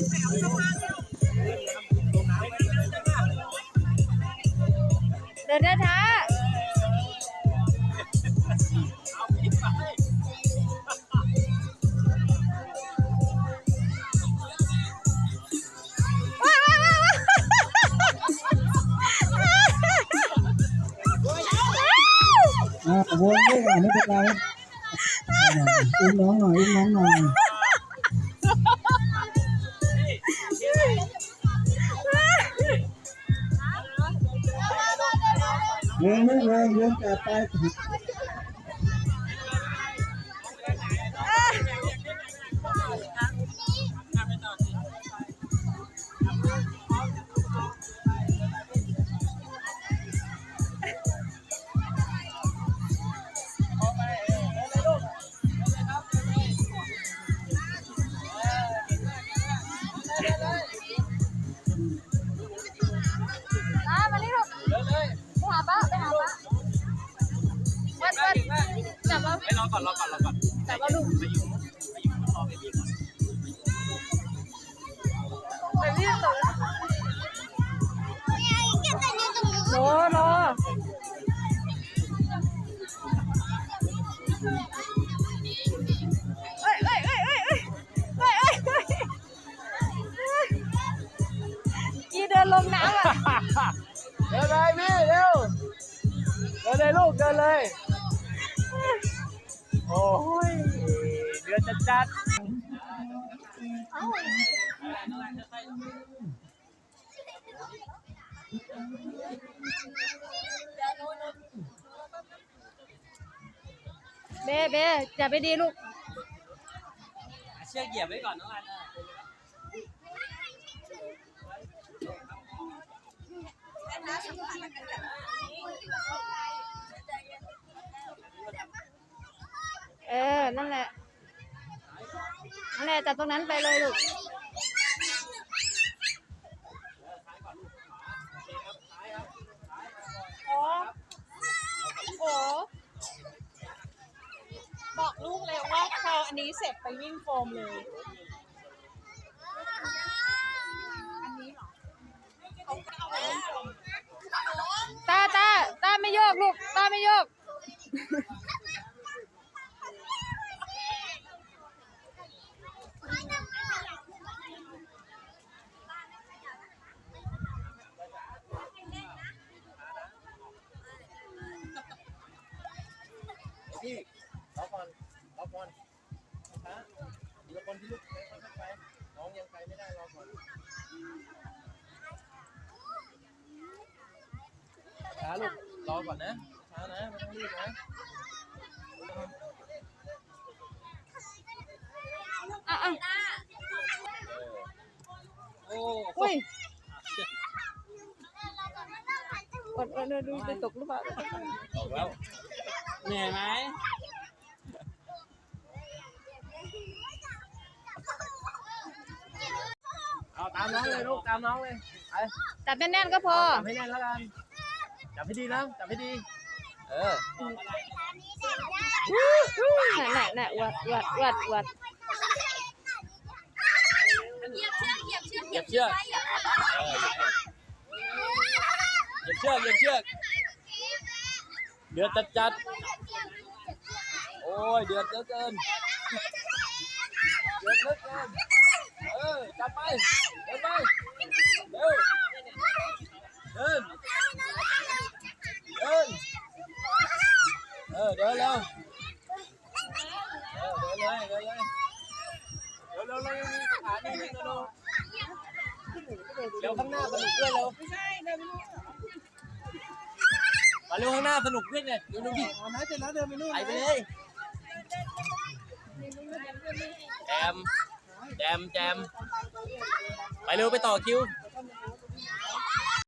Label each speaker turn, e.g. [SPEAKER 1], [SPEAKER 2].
[SPEAKER 1] เดินช้าอะขบว
[SPEAKER 2] นด้วยอะไม่เป็นไรอุ้มน้องหน่อยอุ้มน้องหน่อย
[SPEAKER 1] Eu não, não,
[SPEAKER 3] não, capaz. รอก่อนรอก่อนรอก่อน
[SPEAKER 1] แต่ว่าลูก
[SPEAKER 3] มาอยู่มาอยู่รอเบบี้ก่อน
[SPEAKER 1] เบบี้ก่อนรอรอเอ้ยเอ้ยเอ้ยเอ้ยเอ้ยเอ้ยเอ้ยกีเดินลงน้ำอะ
[SPEAKER 3] เดินเลยพี่เร็วเดินเลยลูกเดินเลย โอ้ยเดือนจัดจัด
[SPEAKER 1] เบ้เบ้จับไปดีลูก
[SPEAKER 3] เชือกเหยียบไว้ก่อนน้องรัน
[SPEAKER 1] เออ นั่นแหละ นั่นแหละจับตรงนั้นไปเลยลูก
[SPEAKER 4] โอ้โอ้บอกลูกเลยว่าพออันนี้เสร็จไปวิ่งโฟมเลย อันนี้เหรอเขาก็เอาไปวิ่งโฟม
[SPEAKER 1] ตาตาตาไม่โยกลูก ตาไม่โยก
[SPEAKER 3] พี่รอก่อนรอก่อนช้าทีละคนที่ลูกไปไปน้ องยังไปไม่ได้รอก่อนช้าลูกรอก่อนนะช้านะไม่ต้องรีบนะ
[SPEAKER 1] อะอะ
[SPEAKER 3] โอ้
[SPEAKER 1] อุ้ยอดอดอดดูจะตกหรือเปล่า
[SPEAKER 3] ออกแล้วเหนื่อยไหมเอา ตามน้องเลยลูกตามน้องเลยไป
[SPEAKER 1] จับแน่นๆก็พอ
[SPEAKER 3] จับให้แน่นแล้วกันจับให้ดีนะจับให้ดี เออ
[SPEAKER 1] น่ะน่ะน่ะอวดอวดอวดอวด
[SPEAKER 3] เหยียบเชือกเหยียบเชือกเหยียบเชือกเหยียบเชือกเดือดจัดจัดโอ้ยเดือดเหลือเกินเดือดเหลือเกินเออจับไปเดินไปเร็วเดินเดิน เออเดินเร็วเออเดินเลยเดินเลยเร็วเร็วเร็วยังมีสถานีนึงนะดูเร็วข้างหน้าสนุกด้วยเร็ว
[SPEAKER 4] ไม่ใช่เดิไปนู่น
[SPEAKER 3] มาเร็วข้างหน้าสนุกด้วยเนี่ยดูดูดิ
[SPEAKER 2] เอานะเสร็จแล้วเดินไปนู่น
[SPEAKER 3] ไปเลยแจมแจมแจมไปเร็วไปต่อคิว